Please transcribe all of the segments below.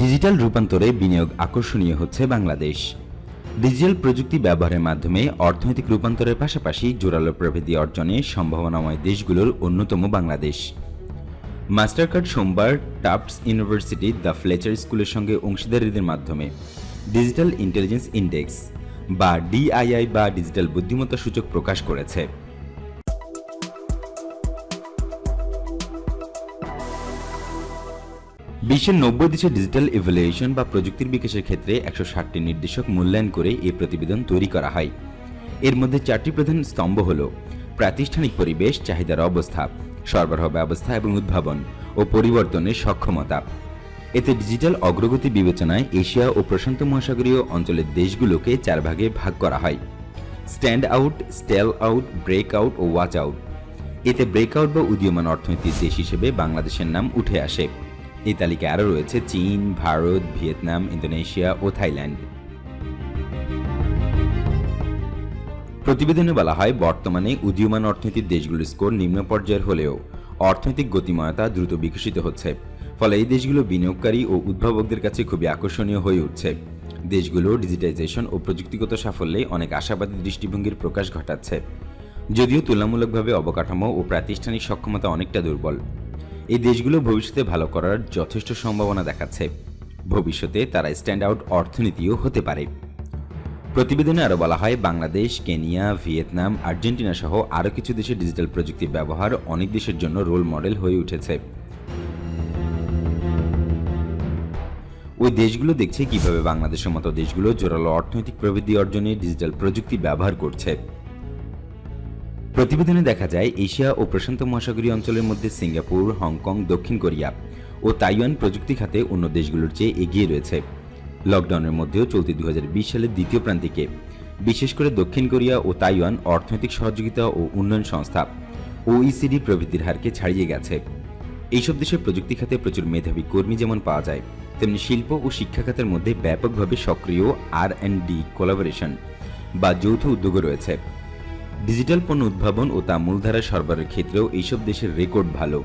Digital রূপান্তরে বিনিয়োগ আকর্ষণীয় হচ্ছে বাংলাদেশ। ডিজিটাল প্রযুক্তি ব্যবহারের মাধ্যমে অর্থনৈতিক রূপান্তরের পাশাপাশি জোরালো প্রবৃদ্ধি অর্জনে সম্ভাবনাময় দেশগুলোর অন্যতম বাংলাদেশ। মাস্টারকার্ড সোমবার টাফটস ইউনিভার্সিটি দ্য ফ্লেচার স্কুলের সঙ্গে অংশীদারীদের মাধ্যমে ডিজিটাল ইন্টেলিজেন্স ইন্ডেক্স বা ডিআইআই বা ডিজিটাল বুদ্ধিমত্তা সূচক প্রকাশ করেছে। বিশ্বের নব্বই দেশে ডিজিটাল ইভ্যালুয়েশন বা প্রযুক্তির বিকাশের ক্ষেত্রে একশো ষাটটি নির্দেশক মূল্যায়ন করে এই প্রতিবেদন তৈরি করা হয়। এর মধ্যে চারটি প্রধান স্তম্ভ হল প্রাতিষ্ঠানিক পরিবেশ, চাহিদার অবস্থা, সরবরাহ ব্যবস্থা এবং উদ্ভাবন ও পরিবর্তনের সক্ষমতা। এতে ডিজিটাল অগ্রগতি বিবেচনায় এশিয়া ও প্রশান্ত মহাসাগরীয় অঞ্চলের দেশগুলোকে চার ভাগে ভাগ করা হয়। Stand out stall out break out ও ওয়াচ আউট এতে ব্রেকআউট বা উদীয়মান অর্থনৈতিক দেশ হিসেবে বাংলাদেশের নাম উঠে আসে। এই তালিকায় আরও রয়েছে চীন, ভারত, ভিয়েতনাম, ইন্দোনেশিয়া ও থাইল্যান্ড। প্রতিবেদনে বলা হয়, বর্তমানে উদীয়মান অর্থনৈতিক দেশগুলোর স্কোর নিম্ন পর্যায়ের হলেও অর্থনৈতিক গতিময়তা দ্রুত বিকশিত হচ্ছে। ফলে এই দেশগুলো বিনিয়োগকারী ও উদ্ভাবকদের কাছে খুবই আকর্ষণীয় হয়ে উঠছে। দেশগুলো ডিজিটাইজেশন ও প্রযুক্তিগত সাফল্যে অনেক আশাবাদী দৃষ্টিভঙ্গির প্রকাশ ঘটাচ্ছে। যদিও তুলনামূলকভাবে অবকাঠামো ও প্রাতিষ্ঠানিক সক্ষমতা অনেকটা দুর্বল। এই দেশগুলো ভবিষ্যতে ভালো করার যথেষ্ট সম্ভাবনা দেখাচ্ছে। ভবিষ্যতে তারা স্ট্যান্ড আউট অর্থনীতিও হতে পারে। প্রতিবেদনে আরও বলা হয়, বাংলাদেশ, কেনিয়া, ভিয়েতনাম, আর্জেন্টিনা সহ আরও কিছু দেশে ডিজিটাল প্রযুক্তির ব্যবহার অনেক দেশের জন্য রোল মডেল হয়ে উঠেছে। ওই দেশগুলো দেখছে কীভাবে বাংলাদেশের মতো দেশগুলো জোরালো অর্থনৈতিক প্রবৃদ্ধি অর্জনে ডিজিটাল প্রযুক্তি ব্যবহার করছে। প্রতিবেদনে দেখা যায়, এশিয়া ও প্রশান্ত মহাসাগরীয় অঞ্চলের মধ্যে সিঙ্গাপুর, হংকং, দক্ষিণ কোরিয়া ও তাইওয়ান প্রযুক্তি খাতে অন্য দেশগুলোর চেয়ে এগিয়ে রয়েছে। লকডাউনের মধ্যেও চলতি দু হাজার বিশ সালের দ্বিতীয় প্রান্তিকে বিশেষ করে দক্ষিণ কোরিয়া ও তাইওয়ান অর্থনৈতিক সহযোগিতা ও উন্নয়ন সংস্থা ওইসিডি প্রবৃদ্ধির হারকে ছাড়িয়ে গেছে। এইসব দেশে প্রযুক্তি খাতে প্রচুর মেধাবী কর্মী যেমন পাওয়া যায়, তেমনি শিল্প ও শিক্ষা খাতের মধ্যে ব্যাপকভাবে সক্রিয় আর অ্যান্ড ডি কোলাবোরেশন বা যৌথ উদ্যোগও রয়েছে। ডিজিটাল পণ্য উদ্ভাবন ও তা মূলধারা সরবরাহের ক্ষেত্রেও এইসব দেশের রেকর্ড ভালো।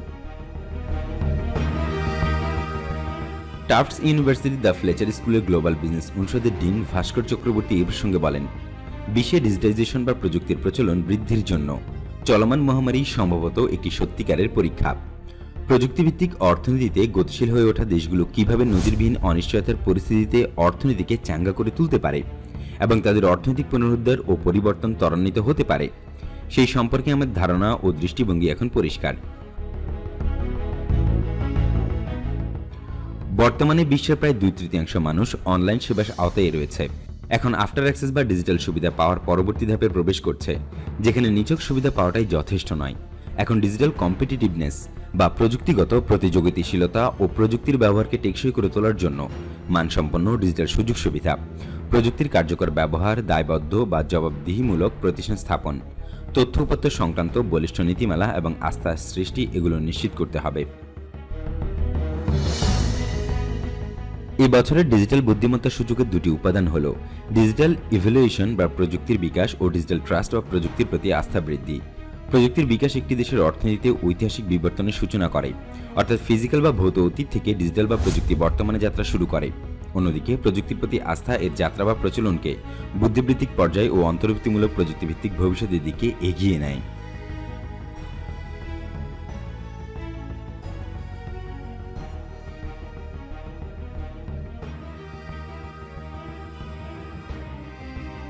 টাফটস ইউনিভার্সিটি দ্য ফ্লেচার স্কুলের গ্লোবাল বিজনেস অনুষদের ডিন ভাস্কর চক্রবর্তী এ প্রসঙ্গে বলেন, বিশ্বে ডিজিটাইজেশন বা প্রযুক্তির প্রচলন বৃদ্ধির জন্য চলমান মহামারী সম্ভবত একটি সত্যিকারের পরীক্ষা। প্রযুক্তিভিত্তিক অর্থনীতিতে গতিশীল হয়ে ওঠা দেশগুলো কীভাবে নজিরবিহীন অনিশ্চয়তার পরিস্থিতিতে অর্থনীতিকে চাঙ্গা করে তুলতে পারে এবং তাদের অর্থনৈতিক পুনরুদ্ধার ও পরিবর্তন ত্বরান্বিত হতে পারে। সেই সম্পর্কে আমার ধারণা ও দৃষ্টিভঙ্গি এখন পরিষ্কার। বর্তমানে বিশ্বের প্রায় দুই তৃতীয়াংশ মানুষ অনলাইন সেবার আওতায় রয়েছে। এখন আফটার অ্যাক্সেস বা ডিজিটাল সুবিধা পাওয়ার পরবর্তী ধাপে প্রবেশ করছে, যেখানে নিচক সুবিধা পাওয়াটাই যথেষ্ট নয়। এখন ডিজিটাল কম্পিটিটিভনেস বা প্রযুক্তিগত প্রতিযোগিতাশীলতা ও প্রযুক্তির ব্যবহারকে টেকসই করে তোলার জন্য মানসম্পন্ন ডিজিটাল সুযোগ সুবিধা। প্রযুক্তির কার্যকর ব্যবহার, দায়বদ্ধ বা জবাবদিহিমূলক প্রতিষ্ঠান স্থাপন, তথ্য উপাত্ত সংক্রান্ত বলিষ্ঠ নীতিমালা এবং আস্থা সৃষ্টি এগুলো নিশ্চিত করতে হবে। এই বছরের ডিজিটাল বুদ্ধিমত্তা সূচকের দুটি উপাদান হল ডিজিটাল ইভ্যালুয়েশন বা প্রযুক্তির বিকাশ ও ডিজিটাল ট্রাস্ট বা প্রযুক্তির প্রতি আস্থা বৃদ্ধি। প্রযুক্তির বিকাশ একটি দেশের অর্থনীতিতে ঐতিহাসিক বিবর্তনের সূচনা করে, অর্থাৎ ফিজিক্যাল বা ভৌত অতীত থেকে ডিজিটাল বা প্রযুক্তি বর্তমানে যাত্রা শুরু করে। অন্যদিকে প্রযুক্তির প্রতি আস্থা এর যাত্রা বা প্রচলনকে বুদ্ধিবৃত্তিক পর্যায়ে ও অন্তর্ভুক্তিমূলক প্রযুক্তিভিত্তিক ভবিষ্যতের দিকে এগিয়ে নেয়।